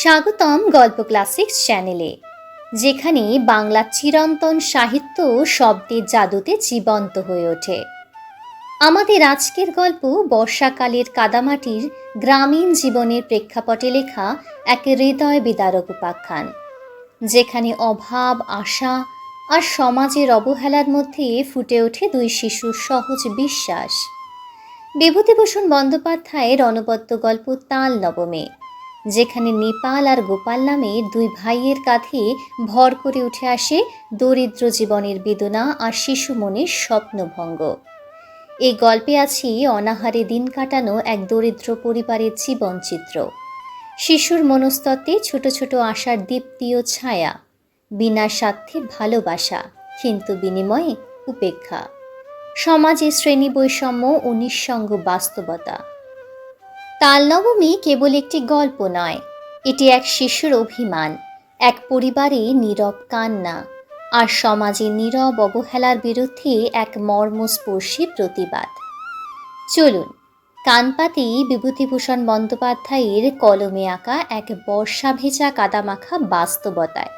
স্বাগতম গল্প ক্লাসিক্স চ্যানেলে, যেখানে বাংলা চিরন্তন সাহিত্য শব্দের জাদুতে জীবন্ত হয়ে ওঠে। আমাদের আজকের গল্প বর্ষাকালের কাদামাটির গ্রামীণ জীবনের প্রেক্ষাপটে লেখা এক হৃদয় বিদারক উপাখ্যান, যেখানে অভাব, আশা আর সমাজের অবহেলার মধ্যে ফুটে ওঠে দুই শিশুর সহজ বিশ্বাস। বিভূতিভূষণ বন্দ্যোপাধ্যায়ের অনবদ্য গল্প তাল নবমে। যেখানে নেপাল আর গোপাল নামে দুই ভাইয়ের কাঁধে ভর করে উঠে আসে দরিদ্র জীবনের বেদনা আর শিশু মনের স্বপ্নভঙ্গ। এই গল্পে আছে অনাহারে দিন কাটানো এক দরিদ্র পরিবারের জীবনচিত্র শিশুর মনস্তত্ত্বে ছোট ছোট আশার দীপ্তীয় ছায়া, বিনা স্বার্থে ভালোবাসা, কিন্তু বিনিময়ে উপেক্ষা। সমাজে শ্রেণি বৈষম্য ও নিঃসঙ্গ বাস্তবতা। তালনবমী কেবল একটি গল্প নয়, এটি এক শিশুর অভিমান, এক পরিবারে নীরব কান্না আর সমাজে নীরব অবহেলার বিরুদ্ধে এক মর্মস্পর্শী প্রতিবাদ। চলুন কানপাতি বিভূতিভূষণ বন্দ্যোপাধ্যায়ের কলমে আঁকা এক বর্ষা ভেজা কাদামাখা বাস্তবতায়।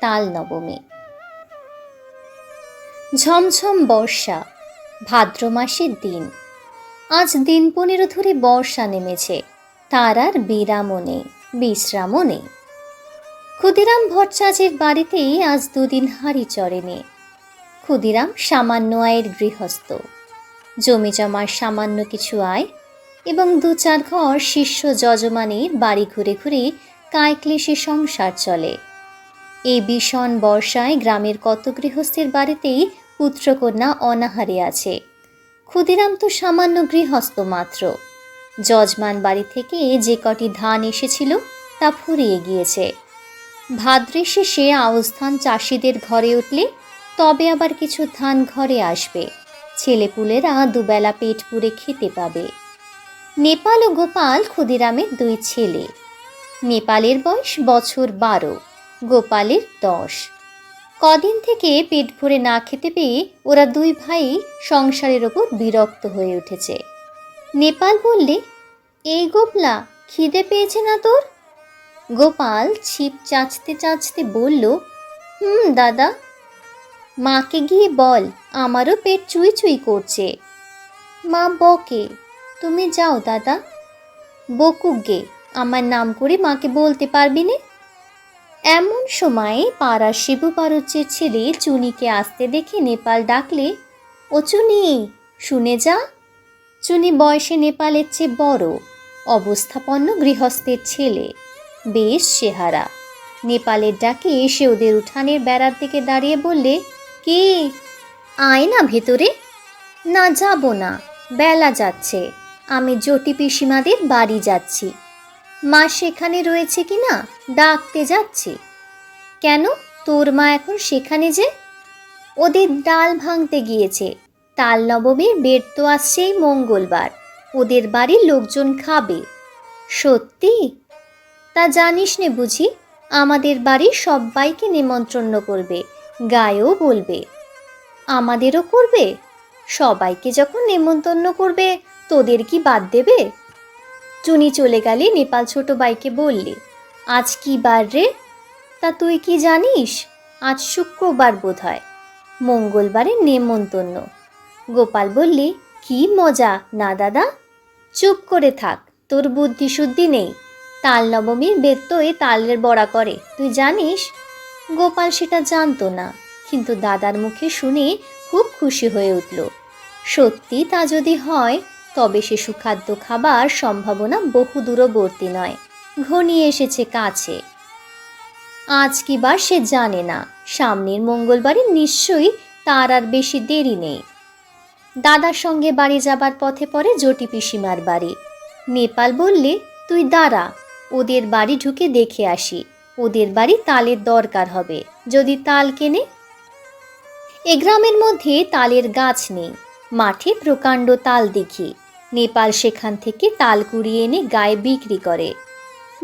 তাল নবমী ঝমঝম বর্ষা ভাদ্র মাসের দিন। আজ দিন পনেরো ধরে বর্ষা নেমেছে। তার আর বিরামও নেই, বিশ্রামও নেই। ক্ষুদিরাম ভট্টাচার্যের বাড়িতে আজ দুদিন হাঁড়ি চড়েনি। ক্ষুদিরাম সামান্য আয়ের গৃহস্থ। জমি জমার সামান্য কিছু আয় এবং দু চার ঘর শিষ্য যজমানের বাড়ি ঘুরে ঘুরে কায়ক্লেশে সংসার চলে। এই ভীষণ বর্ষায় গ্রামের কত গৃহস্থের বাড়িতেই পুত্রকন্যা অনাহারে আছে। ক্ষুদিরাম তো সামান্য গৃহস্থ মাত্র। যজমান বাড়ি থেকে যে কটি ধান এসেছিল তা ফুরিয়ে গিয়েছে। ভাদ্রে শেষে ধান চাষিদের ঘরে উঠলে তবে আবার কিছু ধান ঘরে আসবে। ছেলেপুলেরা দুবেলা পেট পুড়ে খেতে পাবে। নেপাল ও গোপাল ক্ষুদিরামের দুই ছেলে। নেপালের বয়স বছর বারো, গোপালের দশ। কদিন থেকে পেট ভরে না খেতে পেয়ে ওরা দুই ভাই সংসারের ওপর বিরক্ত হয়ে উঠেছে। নেপাল বললে, এই গোপলা, খিদে পেয়েছে না তোর? গোপাল ছিপ চাচতে চাচতে বলল, হুম, দাদা। মাকে গিয়ে বল, আমারও পেট চুই চুই করছে। মা বকে, তুমি যাও, দাদা। বকুক গে, আমার নাম করে মাকে বলতে পারবি না? এমন সময়ে পাড়ার শিবু পারুচ্যের ছেলে চুনিকে আসতে দেখে নেপাল ডাকলে, ও চুনি, শুনে যা। চুনি বয়সে নেপালের চেয়ে বড়, অবস্থাপন্ন গৃহস্থের ছেলে, বেশ চেহারা। নেপালের ডাকে এসে ওদের উঠানের বেড়ার দিকে দাঁড়িয়ে বললে, কে? আয় না ভেতরে। না, যাব না। বেলা যাচ্ছে। আমি জটি পিসিমাদের বাড়ি যাচ্ছি। মা সেখানে রয়েছে কি না ডাকতে যাচ্ছি। কেন? তোর মা এখন সেখানে যে? ওদের ডাল ভাঙতে গিয়েছে। তাল নবমীর বেড তো আসছেই মঙ্গলবার। ওদের বাড়ির লোকজন খাবে। সত্যি? তা জানিস নে বুঝি, আমাদের বাড়ির সবাইকে নিমন্ত্রণ করবে, গায়েও বলবে। আমাদেরও করবে? সবাইকে যখন নেমন্তন্ন করবে, তোদের কি বাদ দেবে? চুনি চলে গেলে নেপাল ছোট বাইকে বললে, আজ কি বার রে? তা তুই কি জানিস? আজ শুক্রবার বোধ হয় মঙ্গলবারের নেমন্তন্ন। গোপাল বললে, কি মজা, না দাদা? চুপ করে থাক, তোর বুদ্ধি শুদ্ধি নেই। তাল নবমীর বেদ তো তালের বড়া করে, তুই জানিস? গোপাল সেটা জানতো না, কিন্তু দাদার মুখে শুনে খুব খুশি হয়ে উঠল। সত্যি তা যদি হয় তবে সে সুখাদ্য খাবার সম্ভাবনা বহু দূরবর্তী নয়। ঘনিয়ে এসেছে কাছে। আজ কি বার সে জানে না। সামনের মঙ্গলবারে নিশ্চয়ই তার আর বেশি দেরি নেই। দাদার সঙ্গে বাড়ি যাবার পথে পরে জটি পিসিমার বাড়ি। নেপাল বললে, তুই দাঁড়া, ওদের বাড়ি ঢুকে দেখে আসি। ওদের বাড়ি তালের দরকার হবে। যদি তাল কেনে? এ গ্রামের মধ্যে তালের গাছ নেই। মাঠে প্রকাণ্ড তাল দেখি। নেপাল সেখান থেকে তাল কুড়িয়ে এনে গায়ে বিক্রি করে।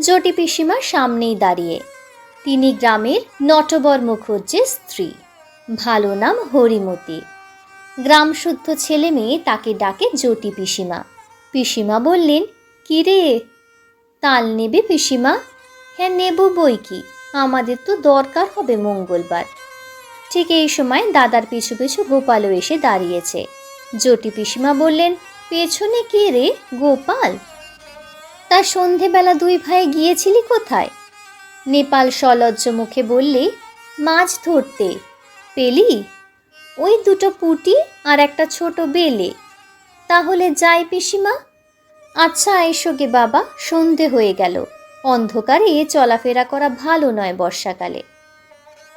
জটি পিসিমা সামনেই দাঁড়িয়ে। তিনি গ্রামের নটবর মুখর্জির স্ত্রী। ভালো নাম হরিমতি। গ্রামশুদ্ধ ছেলে মেয়ে তাকে ডাকে জটি পিসিমা। পিসিমা বললেন, কিরে? তাল নেবে পিসিমা। হ্যাঁ নেব বই কি? আমাদের তো দরকার হবে মঙ্গলবার। ঠিক এই সময় দাদার পিছু পিছু গোপালও এসে দাঁড়িয়েছে। জটি পিসিমা বললেন পেছনে কে রে? গোপাল? তা সন্ধেবেলা দুই ভাই গিয়েছিলি কোথায়? নেপাল সলজ্জ মুখে বললে, মাছ ধরতে। পেলি? ওই দুটো পুটি আর একটা ছোট বেলে। তাহলে যাই পিসিমা। আচ্ছা এসো গে বাবা, সন্ধে হয়ে গেল। অন্ধকারে চলাফেরা করা ভালো নয় বর্ষাকালে।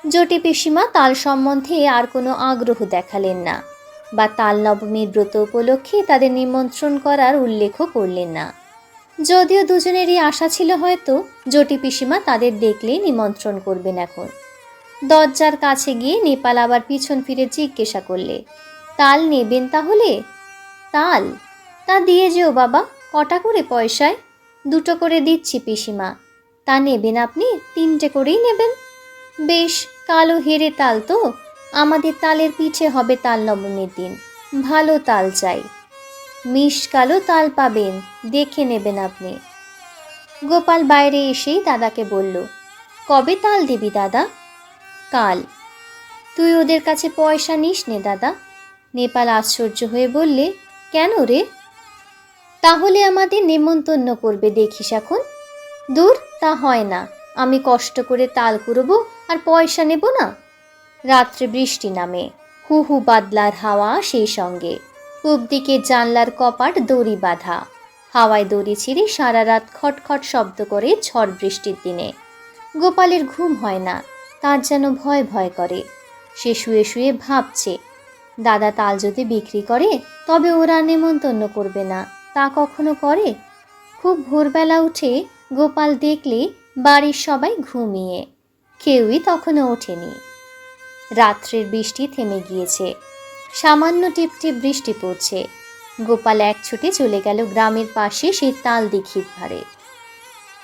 জটি পিসিমা তাল সম্বন্ধে আর কোনো আগ্রহ দেখালেন না। বা তাল নবমীর ব্রত উপলক্ষে তাদের নিমন্ত্রণ করার উল্লেখও করলেন না। যদিও দুজনেরই আশা ছিল হয়তো, জটি পিসিমা তাদের দেখলেই নিমন্ত্রণ করবেন এখন। দরজার কাছে গিয়ে নেপাল আবার পিছন ফিরে জিজ্ঞাসা করলে, তাল নেবেন তাহলে? তাল? তা দিয়ে যেও বাবা, কটা করে পয়সায়? দুটো করে দিচ্ছি পিসিমা। তা নেবেন আপনি, তিনটে করেই নেবেন। বেশ, কালো হেরে তাল তো। আমাদের তালের পিঠে হবে তাল নবমীর দিন। ভালো তাল চাই। মিশ কালো তাল পাবেন, দেখে নেবেন আপনি। গোপাল বাইরে এসেই দাদাকে বলল, কবে তাল দিবি দাদা? কাল। তুই ওদের কাছে পয়সা নিস নে দাদা। নেপাল আশ্চর্য হয়ে বললে, কেন রে? তাহলে আমাদের নেমন্তন্ন করবে, দেখিস এখন। দূর, তা হয় না। আমি কষ্ট করে তাল কুড়বো আর পয়সা নেব না। রাত্রে বৃষ্টি নামে। হু হু বাদলার হাওয়া সেই সঙ্গে। পূব দিকে জানলার কপাট দড়ি বাঁধা। হাওয়ায় দড়ি ছিঁড়ে সারা রাত খটখট শব্দ করে ঝড় বৃষ্টির দিনে। গোপালের ঘুম হয় না, তার যেন ভয় ভয় করে। সে শুয়ে শুয়ে ভাবছে, দাদা তাল যদি বিক্রি করে, তবে ওরা নেমন্তন্ন করবে না, তা কখনো করে? খুব ভোরবেলা উঠে গোপাল দেখলে বাড়ির সবাই ঘুমিয়ে। কেউই তখনও ওঠেনি। রাত্রের বৃষ্টি থেমে গিয়েছে। সামান্য টিপটিপ বৃষ্টি পড়ছে। গোপাল এক ছুটে চলে গেল গ্রামের পাশে সেই তাল দীক্ষিত ধারে।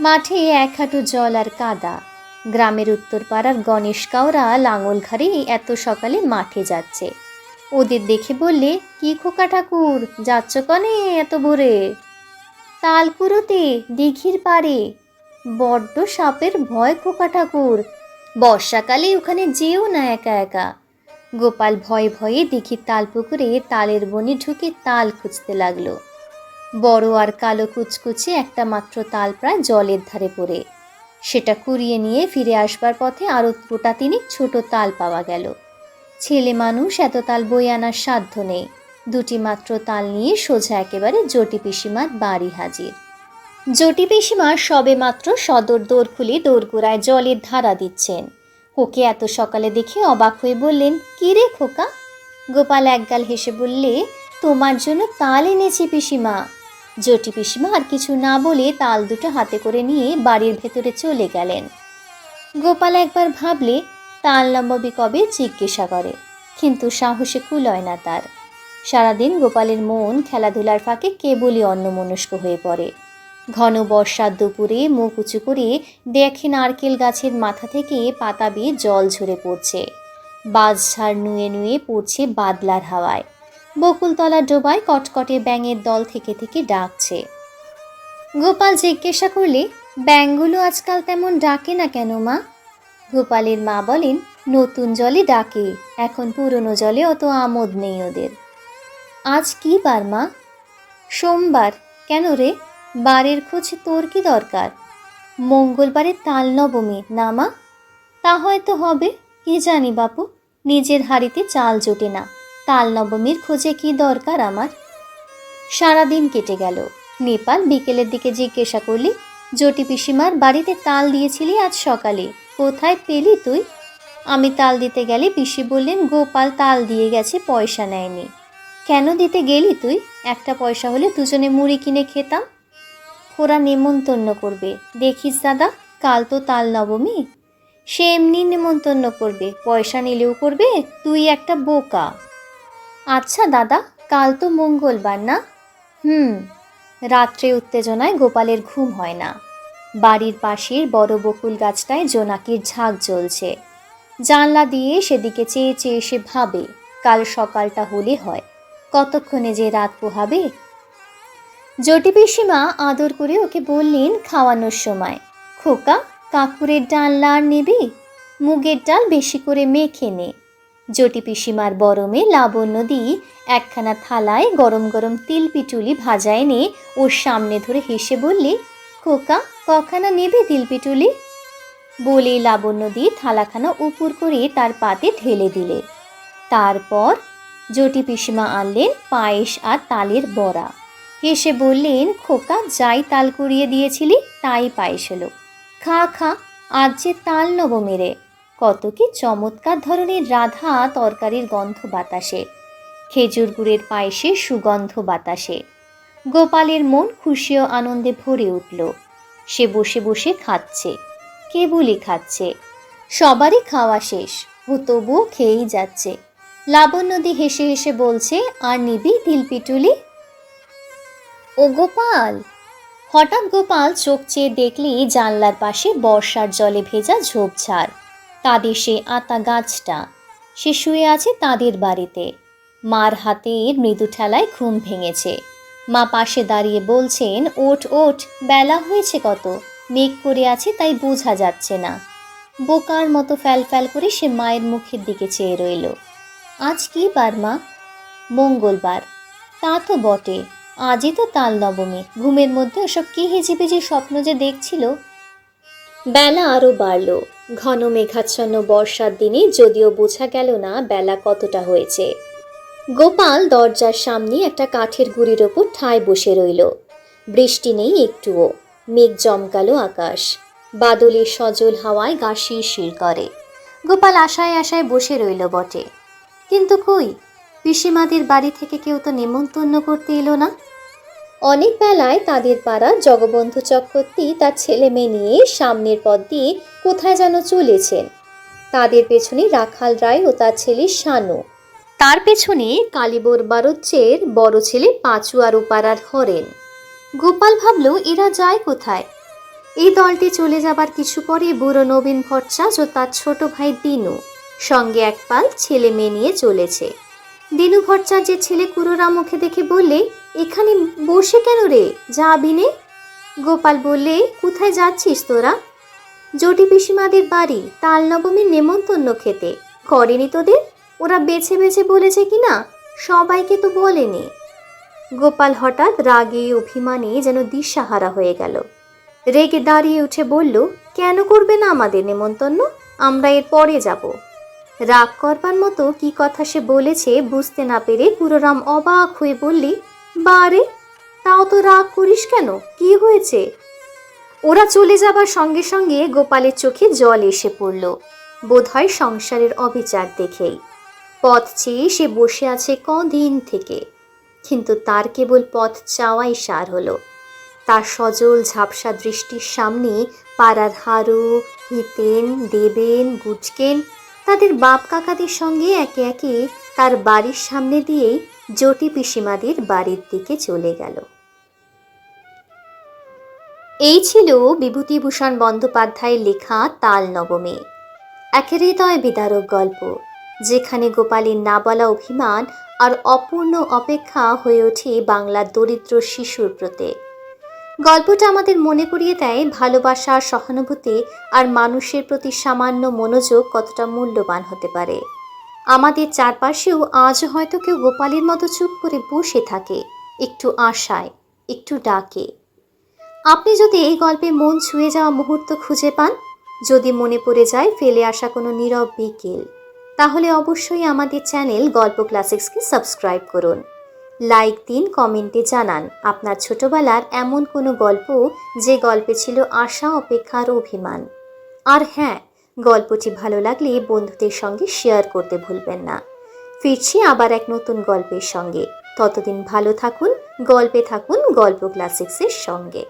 মাঠে এক হাঁটু জল আর কাদা। গ্রামের উত্তরপাড়ার গণেশ কাওরা লাঙল ঘাড়ে এত সকালে মাঠে যাচ্ছে। ওদের দেখে বললে, কি খোকা ঠাকুর, যাচ্ছ কনে এত ভোরে? তাল কুড়োতে দিঘির পাড়ে। বড্ড সাপের ভয় খোকা ঠাকুর বর্ষাকালে ওখানে যেও না একা একা। গোপাল ভয়ে ভয়ে দিঘির তাল পুকুরে তালের বনে ঢুকে তাল খুঁজতে লাগল। বড় আর কালো কুচকুচে একটা মাত্র তাল প্রায় জলের ধারে পড়ে। সেটা কুড়িয়ে নিয়ে ফিরে আসবার পথে আরও গোটা তিনেক ছোট তাল পাওয়া গেল। ছেলে মানুষ এত তাল বই আনার সাধ্য নেই। দুটি মাত্র তাল নিয়ে সোজা একেবারে জটি পিসিমার বাড়ি হাজির। জটি পিসিমা সবে মাত্র সদর দৌড় খুলে দৌড়গোড়ায় জলের ধারা দিচ্ছেন। ওকে এত সকালে দেখে অবাক হয়ে বললেন, কি রে খোকা? গোপাল একগাল হেসে বললে, তোমার জন্য তাল এনেছি পিসিমা। জটি পিসিমা আর কিছু না বলে তাল দুটো হাতে করে নিয়ে বাড়ির ভেতরে চলে গেলেন। গোপাল একবার ভাবলে, তাল লম্ববি কবে জিজ্ঞাসা করে, কিন্তু সাহসে কুলয় না তার। সারাদিন গোপালের মন খেলাধুলার ফাঁকে কেবলই অন্যমনস্ক হয়ে পড়ে। ঘন বর্ষার দুপুরে মুখ উঁচু করে দেখে নারকেল গাছের মাথা থেকে পাতা বেয়ে জল ঝরে পড়ছে। বাজঝাড় নুয়ে নুয়ে পড়ছে বাদলার হাওয়ায়। বকুলতলা ডোবায় কটকটে ব্যাঙের দল থেকে থেকে ডাকছে। গোপাল জিজ্ঞাসা করলে, ব্যাঙগুলো আজকাল তেমন ডাকে না কেন মা? গোপালের মা বলেন, নতুন জলে ডাকে, এখন পুরনো জলে অত আমোদ নেই ওদের। আজ কি বার মা? সোমবার। কেন রে? বারের খোঁজে তোর কি দরকার? মঙ্গলবারে তাল নবমী না মা? তা হয়তো হবে, কি জানি বাপু? নিজের হাড়িতে চাল জোটে না। তাল নবমীর খোঁজে কি দরকার আমার? সারাদিন কেটে গেল। নেপাল বিকেলের দিকে জিজ্ঞাসা করলি, জটি পিসিমার বাড়িতে তাল দিয়েছিলি আজ সকালে? কোথায় পেলি তুই? আমি তাল দিতে গেলে পিসি বললেন, গোপাল তাল দিয়ে গেছে, পয়সা নেয়নি। কেন দিতে গেলি তুই? একটা পয়সা হলে দুজনে মুড়ি কিনে খেতাম। ওরা নেমন্তন্ন করবে। দেখিস দাদা, কাল তো তাল নবমী। সে এমনি নেমন্তন্ন করবে। পয়সা নিলেও করবে, তুই একটা বোকা। আচ্ছা দাদা, কাল তো মঙ্গলবার না? হুম, রাত্রে উত্তেজনায় গোপালের ঘুম হয় না। বাড়ির পাশের বড় বকুল গাছটায় জোনাকির ঝাঁক জ্বলছে। জানলা দিয়ে সেদিকে চেয়ে চেয়ে সে ভাবে, কাল সকালটা হলে হয়, কতক্ষণে যে রাত পোহাবে জটি পিসিমা আদর করে ওকে বললেন খাওয়ানোর সময়। খোকা, কাকুরের ডাল আর নেবে? মুগের ডাল বেশি করে মেখে নে। জটি পিসিমার বরমে লাবণ্য দি একখানা থালায় গরম গরম তিল পিটুলি ভাজা এনে ওর সামনে ধরে হেসে বললে, খোকা, কখানা নেবে তিল পিটুলি? বলেই লাবণ্য দি থালাখানা উপর করে তার পাতে ঢেলে দিলে। তারপর জটি পিসিমা আনলেন পায়েস আর তালের বড়া। হেসে বললেন, খোকা, যাই তাল করিয়ে দিয়েছিলি, তাই পায়েস হলো। খা খা, আজ যে তাল নবমীরে কত কি চমৎকার ধরনের রাধা তরকারির গন্ধ বাতাসে। খেজুর গুড়ের পায়েসে সুগন্ধ বাতাসে। গোপালের মন খুশি ও আনন্দে ভরে উঠল। সে বসে বসে খাচ্ছে। কেবলই খাচ্ছে। সবারই খাওয়া শেষ, ও তবুও খেয়েই যাচ্ছে। লাবণ্যদি হেসে হেসে বলছে, আর নিবি তিলপিটুলি? ও গোপাল? হঠাৎ গোপাল চোখ চেয়ে দেখলি জানলার পাশে বর্ষার জলে ভেজা ঝোপঝাড়। তাদের সে আতা গাছটা। সে শুয়ে আছে তাদের বাড়িতে। মার হাতে মৃদু ঠেলায় ঘুম ভেঙেছে। মা পাশে দাঁড়িয়ে বলছেন, ওঠ ওঠ, বেলা হয়েছে কত। মেঘ করে আছে তাই বোঝা যাচ্ছে না। বোকার মতো ফ্যাল ফ্যাল করে সে মায়ের মুখের দিকে চেয়ে রইল। আজ কি বার মা? মঙ্গলবার। তা তো বটে। আজই তো তাল নবমী। ঘুমের মধ্যে ওসব কি হেজিবেজি স্বপ্ন যে দেখছিল? বেলা আরও বাড়ল। ঘন মেঘাচ্ছন্ন বর্ষার দিনে যদিও বোঝা গেল না বেলা কতটা হয়েছে। গোপাল দরজার সামনে একটা কাঠের গুড়ির ওপর ঠায় বসে রইল। বৃষ্টি নেই একটুও। মেঘ জমকালো আকাশ। বাদলের সজল হাওয়ায় গা শিরশির করে। গোপাল আশায় আশায় বসে রইল বটে। কিন্তু কই? পিসিমাদের বাড়ি থেকে কেউ তো নেমন্তন্ন করতে এলো না। অনেক বেলায় তাদের পাড়া জগবন্ধু চক্রবর্তী তার ছেলে মেয়ে নিয়ে সামনের পথ দিয়ে কোথায় যেন চলেছেন। তাদের পেছনে রাখাল রায় ও তার ছেলে শানু। তার পেছনে কালীবর বারুচ্চের বড় ছেলে পাঁচু আর উপারার হরেন। গোপাল ভাবল, এরা যায় কোথায়? এই দলটি চলে যাবার কিছু পরে বুড়ো নবীন ভট্টাচ ও তার ছোট ভাই দিনু সঙ্গে এক পাল ছেলে মেয়ে নিয়ে চলেছে। দিনু ভট্টাচার্যের ছেলে কুরোরা মুখে দেখে বললে, এখানে বসে কেন রে? যাবি নে? গোপাল বললে, কোথায় যাচ্ছিস তোরা? জটি পিসিমাদের বাড়ি, তাল নবমীর নেমন্তন্ন খেতে। করেনি তোদের? ওরা বেছে বেছে বলেছে কি না সবাইকে তো বলেনি। গোপাল হঠাৎ রাগে অভিমানে যেন দিশাহারা হয়ে গেল। রেগে দাঁড়িয়ে উঠে বলল, কেন করবে না আমাদের নেমন্তন্ন? আমরা এর পরে যাব। রাগ করবার মতো কি কথা সে বলেছে বুঝতে না পেরে পুরোরাম অবাক হয়ে বললি বারে তাও তো রাগ করিস কেন? কি হয়েছে? ওরা চলে যাবার সঙ্গে সঙ্গে গোপালের চোখে জল এসে পড়ল। বোধহয় সংসারের অবিচার দেখেই। পথ চেয়ে সে বসে আছে কদিন থেকে। কিন্তু তার কেবল পথ চাওয়াই সার হলো। তার সজল ঝাপসা দৃষ্টির সামনে পাড়ার হারু হিতেন দেবেন, গুজকেন তাদের বাপ কাকাদের সঙ্গে একে একে তার বাড়ির সামনে দিয়েই জটি পিসিমাদের বাড়ির দিকে চলে গেল। এই ছিল বিভূতিভূষণ বন্দ্যোপাধ্যায়ের লেখা তাল নবমী। এক হৃদয় বিদারক গল্প, যেখানে গোপালের না বলা অভিমান আর অপূর্ণ অপেক্ষা হয়ে ওঠে বাংলার দরিদ্র শিশুর প্রতি। গল্পটা আমাদের মনে করিয়ে দেয় ভালোবাসা সহানুভূতি আর মানুষের প্রতি সামান্য মনোযোগ কতটা মূল্যবান হতে পারে। আমাদের চারপাশেও আজ হয়তো কেউ গোপালের মতো চুপ করে বসে থাকে, একটু আশায়, একটু ডাকে। আপনি যদি এই গল্পে মন ছুঁয়ে যাওয়া মুহূর্ত খুঁজে পান, যদি মনে পড়ে যায় ফেলে আসা কোনো নীরব বিকেল, তাহলে অবশ্যই আমাদের চ্যানেল গল্প ক্লাসিক্সকে সাবস্ক্রাইব করুন। লাইক দিন, কমেন্টে জানান। আপনার ছোটবেলার এমন কোনো গল্প যে গল্পে ছিল আশা অপেক্ষার অভিমান? আর হ্যাঁ গল্পটি ভালো লাগলে বন্ধুদের সঙ্গে শেয়ার করতে ভুলবেন না। ফিরছি আবার এক নতুন গল্পের সঙ্গে। ততদিন ভালো থাকুন, গল্পে থাকুন, গল্প ক্লাসিক্সের সঙ্গে।